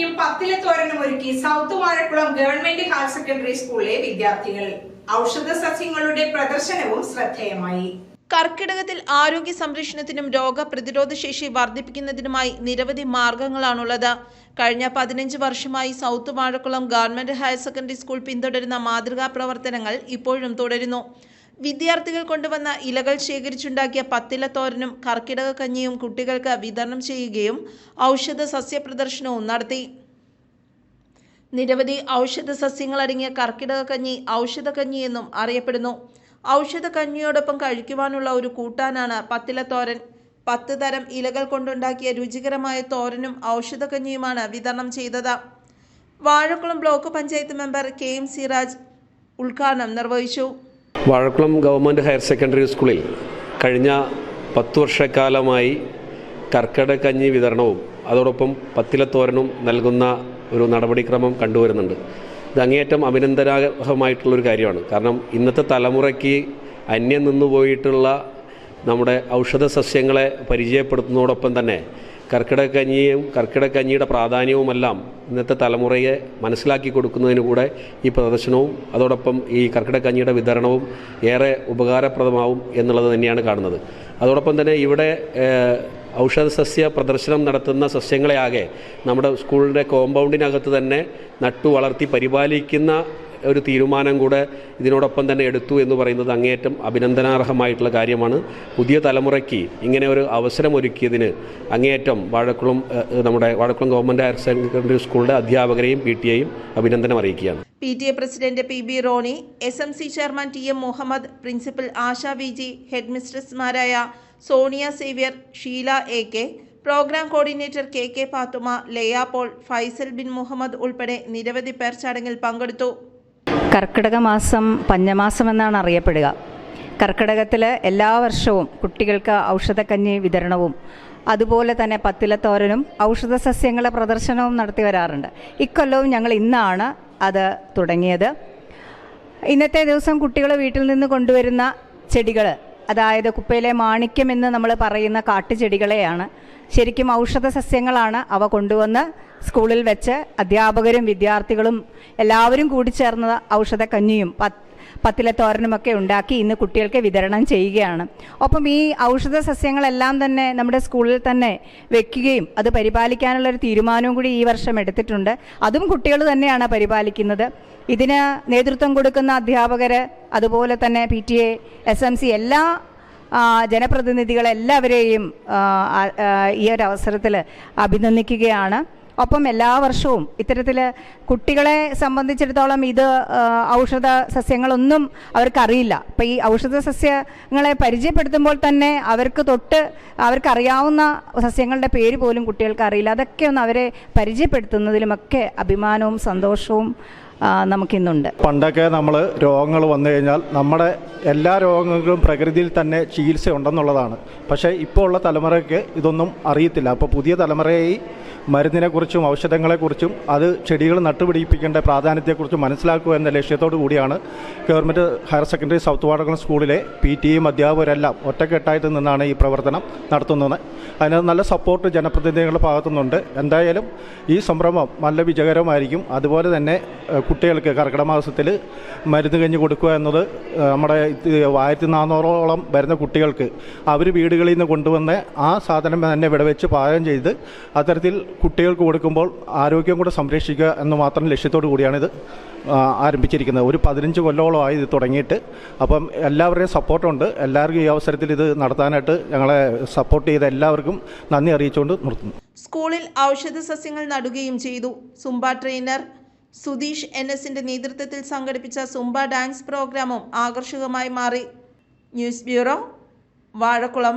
കഞ്ഞിയും പത്തിലെ തോരനും ഒരുക്കി south Vazhakulam government higher secondary സ്കൂളിലെ വിദ്യാർത്ഥികൾ. ഔഷധ സസ്യങ്ങളുടെ പ്രദർശനവും ശ്രദ്ധേയമായി. കർക്കിടകത്തിൽ ആരോഗ്യ സംരക്ഷണത്തിനും രോഗപ്രതിരോധ ശേഷി വർദ്ധിപ്പിക്കുന്നതിനുമായി നിരവധി മാർഗങ്ങളാണുള്ളത്. കഴിഞ്ഞ പതിനഞ്ച് വർഷമായി south Vazhakulam government higher secondary school പിന്തുടരുന്ന മാതൃകാ പ്രവർത്തനങ്ങൾ ഇപ്പോഴും തുടരുന്നു. വിദ്യാർത്ഥികൾ കൊണ്ടുവന്ന ഇലകൾ ശേഖരിച്ചുണ്ടാക്കിയ പത്തില തോരനും കർക്കിടക കഞ്ഞിയും കുട്ടികൾക്ക് വിതരണം ചെയ്യുകയും ഔഷധ സസ്യ പ്രദർശനവും നടത്തി. നിരവധി ഔഷധ സസ്യങ്ങൾ അടങ്ങിയ കർക്കിടക കഞ്ഞി ഔഷധ കഞ്ഞി എന്നും അറിയപ്പെടുന്നു. ഔഷധ കഞ്ഞിയോടൊപ്പം കഴിക്കുവാനുള്ള ഒരു കൂട്ടാനാണ് പത്തിലത്തോരൻ. പത്ത് തരം ഇലകൾ കൊണ്ടുണ്ടാക്കിയ രുചികരമായ തോരനും ഔഷധ കഞ്ഞിയുമാണ് വിതരണം ചെയ്തത്. Vazhakulam block panchayat member K M Siraj ഉദ്ഘാടനം നിർവഹിച്ചു. വാഴക്കുളം ഗവൺമെന്റ് ഹയർ സെക്കൻഡറി സ്കൂളിൽ കഴിഞ്ഞ പത്ത് വർഷക്കാലമായി കർക്കിടകഞ്ഞി വിതരണവും അതോടൊപ്പം പത്തിലത്തോരനും നൽകുന്ന ഒരു നടപടിക്രമം കണ്ടുവരുന്നുണ്ട്. ഇത് അങ്ങേയറ്റം അഭിനന്ദനാർഹമായിട്ടുള്ളൊരു കാര്യമാണ്. കാരണം ഇന്നത്തെ തലമുറയ്ക്ക് അന്യം നിന്നുപോയിട്ടുള്ള നമ്മുടെ ഔഷധ സസ്യങ്ങളെ പരിചയപ്പെടുത്തുന്നതോടൊപ്പം തന്നെ കർക്കിടകഞ്ഞിയും കർക്കിടകഞ്ഞിയുടെ പ്രാധാന്യവുമെല്ലാം ഇന്നത്തെ തലമുറയെ മനസ്സിലാക്കി കൊടുക്കുന്നതിന് കൂടെ ഈ പ്രദർശനവും അതോടൊപ്പം ഈ കർക്കിടകഞ്ഞിയുടെ വിതരണവും ഏറെ ഉപകാരപ്രദമാവും എന്നുള്ളത് തന്നെയാണ് കാണുന്നത്. അതോടൊപ്പം തന്നെ ഇവിടെ ഔഷധ സസ്യ പ്രദർശനം നടത്തുന്ന സസ്യങ്ങളെയാകെ നമ്മുടെ സ്കൂളിന്റെ കോമ്പൗണ്ടിനകത്ത് തന്നെ നട്ടു വളർത്തി പരിപാലിക്കുന്ന ഒരു തീരുമാനം കൂടെ ഇതിനോടൊപ്പം തന്നെ എടുത്തു എന്ന് പറയുന്നത് അങ്ങേയറ്റം അഭിനന്ദനാർഹമായിട്ടുള്ള കാര്യമാണ്. പുതിയ തലമുറയ്ക്ക് ഇങ്ങനെ ഒരു അവസരം ഒരുക്കിയതിന് അങ്ങേയറ്റം വാഴക്കുളം നമ്മുടെ വാഴക്കുളം ഗവൺമെന്റ് ഹയർ സെക്കൻഡറി സ്കൂളിലെ അധ്യാപകരെയും പി ടി എയും അഭിനന്ദനം അറിയിക്കുകയാണ്. P T A president P B Rony S M C chairman T M Muhammad principal Asha V G head മിസ്ട്രസ്മാരായ Sonia Xavier Sheela A K programme coordinator K K Pathuma Laya Paul Faisal Bin Muhammad ഉൾപ്പെടെ നിരവധി പേർ ചടങ്ങിൽ പങ്കെടുത്തു. കർക്കിടക മാസം പഞ്ഞമാസം എന്നാണ് അറിയപ്പെടുക. കർക്കിടകത്തിൽ എല്ലാ വർഷവും കുട്ടികൾക്ക് ഔഷധക്കഞ്ഞി വിതരണവും അതുപോലെ തന്നെ പത്തിലത്തോരനും ഔഷധ സസ്യങ്ങളുടെ പ്രദർശനവും നടത്തി വരാറുണ്ട്. ഇക്കൊല്ലവും ഞങ്ങൾ ഇന്നാണ് അത് തുടങ്ങിയത്. ഇന്നത്തെ ദിവസം കുട്ടികൾ വീട്ടിൽ നിന്ന് കൊണ്ടുവരുന്ന ചെടികൾ അതായത് കുപ്പയിലെ മാണിക്യം എന്ന് നമ്മൾ പറയുന്ന കാട്ടുചെടികളെയാണ്. ശരിക്കും ഔഷധ സസ്യങ്ങളാണ് അവ കൊണ്ടുവന്ന് സ്കൂളിൽ വെച്ച് അധ്യാപകരും വിദ്യാർത്ഥികളും എല്ലാവരും കൂടി ചേർന്ന ഔഷധ കഞ്ഞിയും പത്ത് പത്തിലെ തോരനുമൊക്കെ ഉണ്ടാക്കി ഇന്ന് കുട്ടികൾക്ക് വിതരണം ചെയ്യുകയാണ്. ഒപ്പം ഈ ഔഷധ സസ്യങ്ങളെല്ലാം തന്നെ നമ്മുടെ സ്കൂളിൽ തന്നെ വെക്കുകയും അത് പരിപാലിക്കാനുള്ള ഒരു തീരുമാനവും കൂടി ഈ വർഷം എടുത്തിട്ടുണ്ട്. അതും കുട്ടികൾ തന്നെയാണ് പരിപാലിക്കുന്നത്. ഇതിന് നേതൃത്വം കൊടുക്കുന്ന അധ്യാപകർ അതുപോലെ തന്നെ P T A S M C എല്ലാ ജനപ്രതിനിധികളെല്ലാവരെയും ഈ ഒരു അവസരത്തിൽ അഭിനന്ദിക്കുകയാണ്. ഒപ്പം എല്ലാ വർഷവും ഇത്തരത്തിൽ കുട്ടികളെ സംബന്ധിച്ചിടത്തോളം ഇത് ഔഷധ സസ്യങ്ങളൊന്നും അവർക്കറിയില്ല. അപ്പോൾ ഈ ഔഷധ സസ്യങ്ങളെ പരിചയപ്പെടുത്തുമ്പോൾ തന്നെ അവർക്ക് തൊട്ട് അവർക്കറിയാവുന്ന സസ്യങ്ങളുടെ പേര് പോലും കുട്ടികൾക്ക് അറിയില്ല അതൊക്കെ ഒന്ന് അവരെ പരിചയപ്പെടുത്തുന്നതിലുമൊക്കെ അഭിമാനവും സന്തോഷവും നമുക്കിന്നുണ്ട്. പണ്ടൊക്കെ നമ്മൾ രോഗങ്ങൾ വന്നു കഴിഞ്ഞാൽ നമ്മുടെ എല്ലാ രോഗങ്ങൾക്കും പ്രകൃതിയിൽ തന്നെ ചികിത്സ ഉണ്ടെന്നുള്ളതാണ്. പക്ഷേ ഇപ്പോൾ ഉള്ള തലമുറയ്ക്ക് ഇതൊന്നും അറിയത്തില്ല. അപ്പോൾ പുതിയ തലമുറയെ മരുന്നിനെക്കുറിച്ചും ഔഷധങ്ങളെക്കുറിച്ചും അത് ചെടികൾ നട്ടുപിടിപ്പിക്കേണ്ട പ്രാധാന്യത്തെക്കുറിച്ചും മനസ്സിലാക്കുക എന്ന ലക്ഷ്യത്തോടു കൂടിയാണ് government higher secondary south Vadakam സ്കൂളിലെ പി ടിയും അധ്യാപകരെല്ലാം ഒറ്റക്കെട്ടായിട്ട് നിന്നാണ് ഈ പ്രവർത്തനം നടത്തുന്നത്. അതിന് നല്ല സപ്പോർട്ട് ജനപ്രതിനിധികളുടെ ഭാഗത്തുനിന്നുണ്ട്. എന്തായാലും ഈ സംരംഭം നല്ല വിജയകരമായിരിക്കും. അതുപോലെ തന്നെ കുട്ടികൾക്ക് കർക്കിടക മാസത്തിൽ മരുന്ന് കഞ്ഞി കൊടുക്കുക എന്നത് നമ്മുടെ ആയിരത്തി നാനൂറോളം വരുന്ന കുട്ടികൾക്ക് അവർ വീടുകളിൽ നിന്ന് കൊണ്ടുവന്ന് ആ സാധനം തന്നെ ഇവിടെ വെച്ച് പാകം ചെയ്ത് അത്തരത്തിൽ കുട്ടികൾക്ക് കൊടുക്കുമ്പോൾ ആരോഗ്യം കൂടെ സംരക്ഷിക്കുക എന്ന് മാത്രം ലക്ഷ്യത്തോടു കൂടിയാണിത് ആരംഭിച്ചിരിക്കുന്നത്. ഒരു പതിനഞ്ച് കൊല്ലോളമായി ഇത് തുടങ്ങിയിട്ട് അപ്പം എല്ലാവരുടെയും സപ്പോർട്ടുണ്ട്. എല്ലാവർക്കും ഈ അവസരത്തിൽ ഇത് നടത്താനായിട്ട് ഞങ്ങളെ സപ്പോർട്ട് ചെയ്ത എല്ലാവർക്കും നന്ദി അറിയിച്ചുകൊണ്ട് നിർത്തുന്നു. സ്കൂളിൽ ഔഷധ സസ്യങ്ങൾ നടുകയും ചെയ്തു. സുംബ ട്രെയിനർ സുധീഷ് എൻ എസിന്റെ നേതൃത്വത്തിൽ സംഘടിപ്പിച്ച സുംബ ഡാൻസ് പ്രോഗ്രാമും ആകർഷകമായി മാറി. News bureau Vazhakulam.